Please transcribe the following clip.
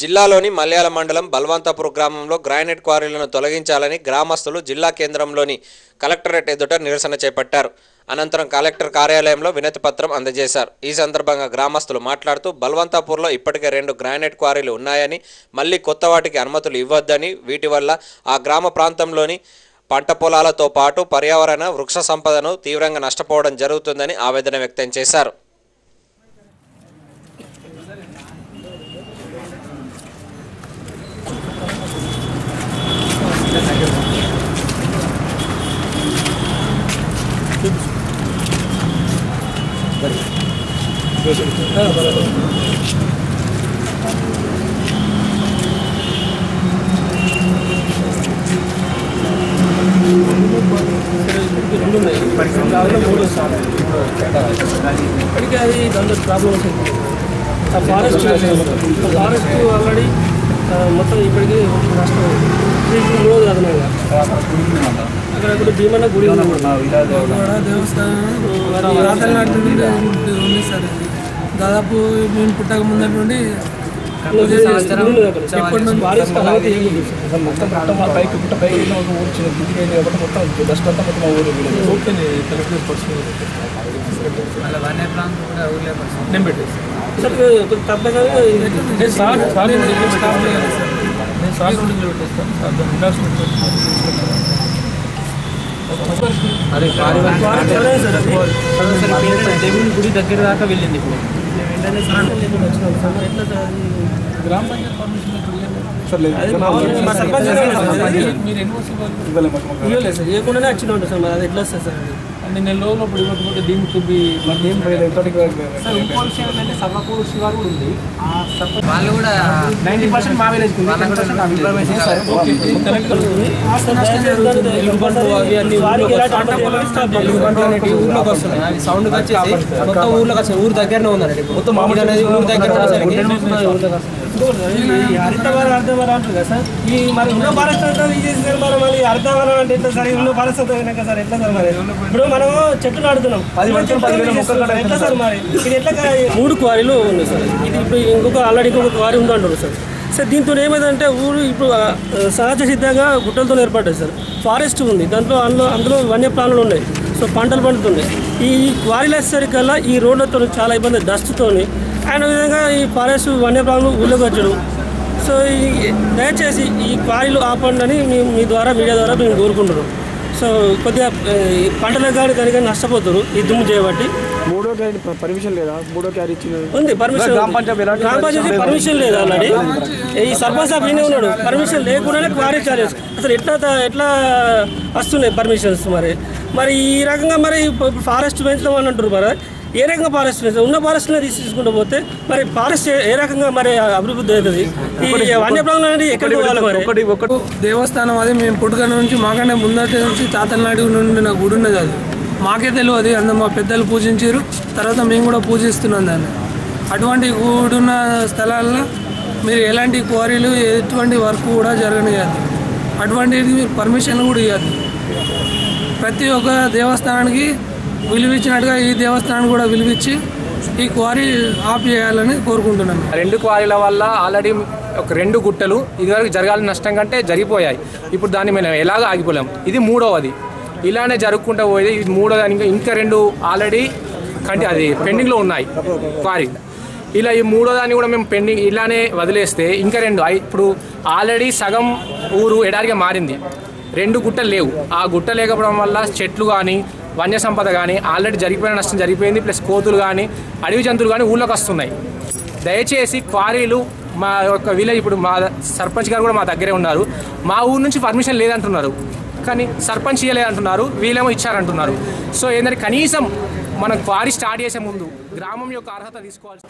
జిల్లాలోని మలయాళ మండలం బల్వంతపుర గ్రామంలో గ్రానైట్ క్వారీలను తొలగించాలని గ్రామస్తులు జిల్లా కేంద్రంలోని కలెక్టరేట్ ఎదుట నిరసన చేపట్టారు. అనంతరం కలెక్టర్ కార్యాలయంలో వినతి పత్రం అందజేశారు. ఈ సందర్భంగా గ్రామస్తులు మాట్లాడుతూ బల్వంతాపూర్లో ఇప్పటికే రెండు గ్రానైట్ క్వారీలు ఉన్నాయని మళ్ళీ కొత్త వాటికి అనుమతులు ఇవ్వద్దని వీటి వల్ల ఆ గ్రామ ప్రాంతంలోని పంట పొలాలతో పాటు పర్యావరణ వృక్ష సంపదను తీవ్రంగా నష్టపోవడం జరుగుతుందని ఆవేదన వ్యక్తం చేశారు రెండు ఉన్నాయి దాంట్లో మూడు వస్తాయి ఇప్పటికే అది దాంట్లో ప్రాబ్లం ఉంటుంది ఆ ఫారెస్ట్ ఫారెస్ట్ ఆల్రెడీ మొత్తం ఇప్పటికీ నష్టం ఇది మూడోది అదనంగా అక్కడ ఇప్పుడు భీమన్న గుడి ఉంది. సార్ దాదాపు నేను పుట్టక ముందటి నుండి గుడి ఉంది అక్కడ. ఎప్పటి నుండి ఫారెస్ట్ తర్వాత ఏం లేదు. అసలు మొత్తం మొత్తం మా పైకి పుట్ట పైకి వెళ్ళిన ఒక ఊరు చిన్న గుడికి వెళ్ళి ఒకటి మొత్తం డస్ట్ అంతా మొత్తం మా ఊరు వీళ్ళది. ఓకే కలెక్టర్ పర్సనల్ నేను సార్ అదే. దేవుని గుడి దగ్గర దాకా వెళ్ళింది ఇప్పుడు? గ్రామ పంచాయతీ పర్మిషన్ సార్ లేదు. ఇవ్వలేదు సార్. ఇవ్వకుండానే వచ్చిన ఉంటుంది సార్. మరి అది ఎట్లా వస్తుంది సార్ అది? అంటే నేను లోన్ అప్పుడు ఇవ్వకపోతే. సార్ ఇంకో విషయం ఏంటంటే సభకు శివారు కూడా ఉంది ఆ సభ వాళ్ళు కూడా నైంటీ పర్సెంట్ మా విలేజ్ ఊర్లోకి వస్తున్నాయి అవి సౌండ్ వచ్చేసి మొత్తం ఊర్లోకి వస్తాయి ఊరు దగ్గరనే ఉందండి ఇప్పుడు మొత్తం మామిడి అనేది ఊరు దగ్గర ఉండేసరికి హరితవరం అర్ధవరం అంటారు కదా సార్ ఈ మరి ఉన్న ఫారెస్ట్ అంతా తీసేసారు మరి మళ్ళీ హరితవరం అంటే ఎట్లా సార్ ఉన్న ఫారెస్ట్ అంతా సార్ ఎట్లా సార్ మరి ఇప్పుడు మనం చెట్లు నాడుతున్నాం పది మొక్కలు, పదివేల ఎట్లా సార్ మరి ఇది ఎట్లా మూడు క్వారీలు ఉంది సార్ ఇది ఇప్పుడు ఇంకొక ఆల్రెడీ ఇంకొక క్వారీ ఉందంటారు సార్ సార్ దీంతో ఏమైందంటే ఊరు ఇప్పుడు సహజ సిద్ధంగా గుట్టలతో ఏర్పడ్డాయి సార్ ఫారెస్ట్ ఉంది దాంట్లో అందులో అందులో వన్యప్రాణులు ఉన్నాయి సో పంటలు పండుతున్నాయి ఈ క్వారీలు వచ్చేసరికల్లా ఈ రోడ్లతో చాలా ఇబ్బంది డస్ట్తోని అండ్ విధంగా ఈ ఫారెస్ట్ వన్యప్రాణులు ఊళ్ళోకి వచ్చడం. సో ఈ దయచేసి ఈ క్వారీలు ఆపండి అని మీ మీ ద్వారా మీడియా ద్వారా మేము కోరుకుంటున్నాం. సో కొద్దిగా పంటలకు కానీ దానికి నష్టపోతారు ఈ దుమ్ము చేయబట్టి మూడో క్యారీ పర్మిషన్ లేదా? మూడో క్యారీ ఉంది పర్మిషన్ గ్రామ పంచాయతీ పర్మిషన్ లేదు ఆల్రెడీ. ఈ సర్పంచ్ సాబ్ ఈయనే ఉన్నాడు. పర్మిషన్ లేకుండానే క్వారీ చార్జెస్ అసలు ఎట్లా ఎట్లా వస్తున్నాయి పర్మిషన్స్ మరి? మరి ఈ రకంగా మరి ఫారెస్ట్ పెంచుదాం అని అంటారు మరి. ఏ రకంగా ఫారెస్ట్ ఉన్న ఫారెస్ట్నే తీసి తీసుకుంటూ పోతే మరి ఫారెస్ట్ ఏ- రకంగా మరి అభివృద్ధి అవుతుంది? ఈ వన్యప్రాణులు అనేది ఎక్కడికి పోవాలి మరి? ఒకటి ఒకటి. దేవస్థానం అది మేము పుట్టుక నుంచి మాకంటే ముందటి నుంచి తాతల నాటి నుండి నాకు గుడి ఉన్నది అది. మాకే తెలియదు అందరూ మా పెద్దలు పూజించారు. తర్వాత మేము కూడా పూజిస్తున్నాం దాన్ని. అటువంటి గుడి ఉన్న స్థలాల్లో మీరు ఎలాంటి క్వారీలు ఎటువంటి వర్క్ కూడా జరగనియద్దు అటువంటిది మీరు పర్మిషన్ కూడా ఇవ్వద్దు. ప్రతి ఒక్క దేవస్థానానికి విలువిచ్చినట్టుగా ఈ దేవస్థానం కూడా విలువిచ్చి ఈ క్వారీ ఆఫ్ చేయాలని కోరుకుంటున్నాను. రెండు క్వారీల వల్ల ఆల్రెడీ ఒక రెండు గుట్టలు ఇదివరకు జరగాల్సిన నష్టం కంటే జరిగిపోయాయి. ఇప్పుడు దాన్ని మేము ఎలాగ ఆగిపోలేం? ఇది మూడవది. ఇలానే జరుగుకుంటూ పోయేది ఇది మూడో ఇంకా ఇంకా రెండు ఆల్రెడీ కంటే అది పెండింగ్లో ఉన్నాయి క్వారీ. ఇలా ఈ మూడో దాన్ని కూడా మేము పెండింగ్ ఇలానే వదిలేస్తే ఇంకా రెండు. ఇప్పుడు ఆల్రెడీ సగం ఊరు ఎడారిగా మారింది. రెండు గుట్టలు లేవు. ఆ గుట్ట లేకపోవడం వల్ల చెట్లు కానీ వన్య సంపద కానీ ఆల్రెడీ జరిగిపోయిన నష్టం జరిగిపోయింది ప్లస్ కోతులు కానీ అడవి జంతువులు కానీ ఊళ్ళోకి వస్తున్నాయి. దయచేసి క్వారీలు మా యొక్క విలేజ్ ఇప్పుడు మా సర్పంచ్ గారు కూడా మా దగ్గరే ఉన్నారు. మా ఊరు నుంచి పర్మిషన్ లేదంటున్నారు. కానీ సర్పంచ్ ఇవ్వలేదంటున్నారు వీళ్ళేమో ఇచ్చారంటున్నారు. సో ఏంటంటే కనీసం మనం క్వారీ స్టార్ట్ చేసే ముందు గ్రామం యొక్క అర్హత తీసుకోవాల్సి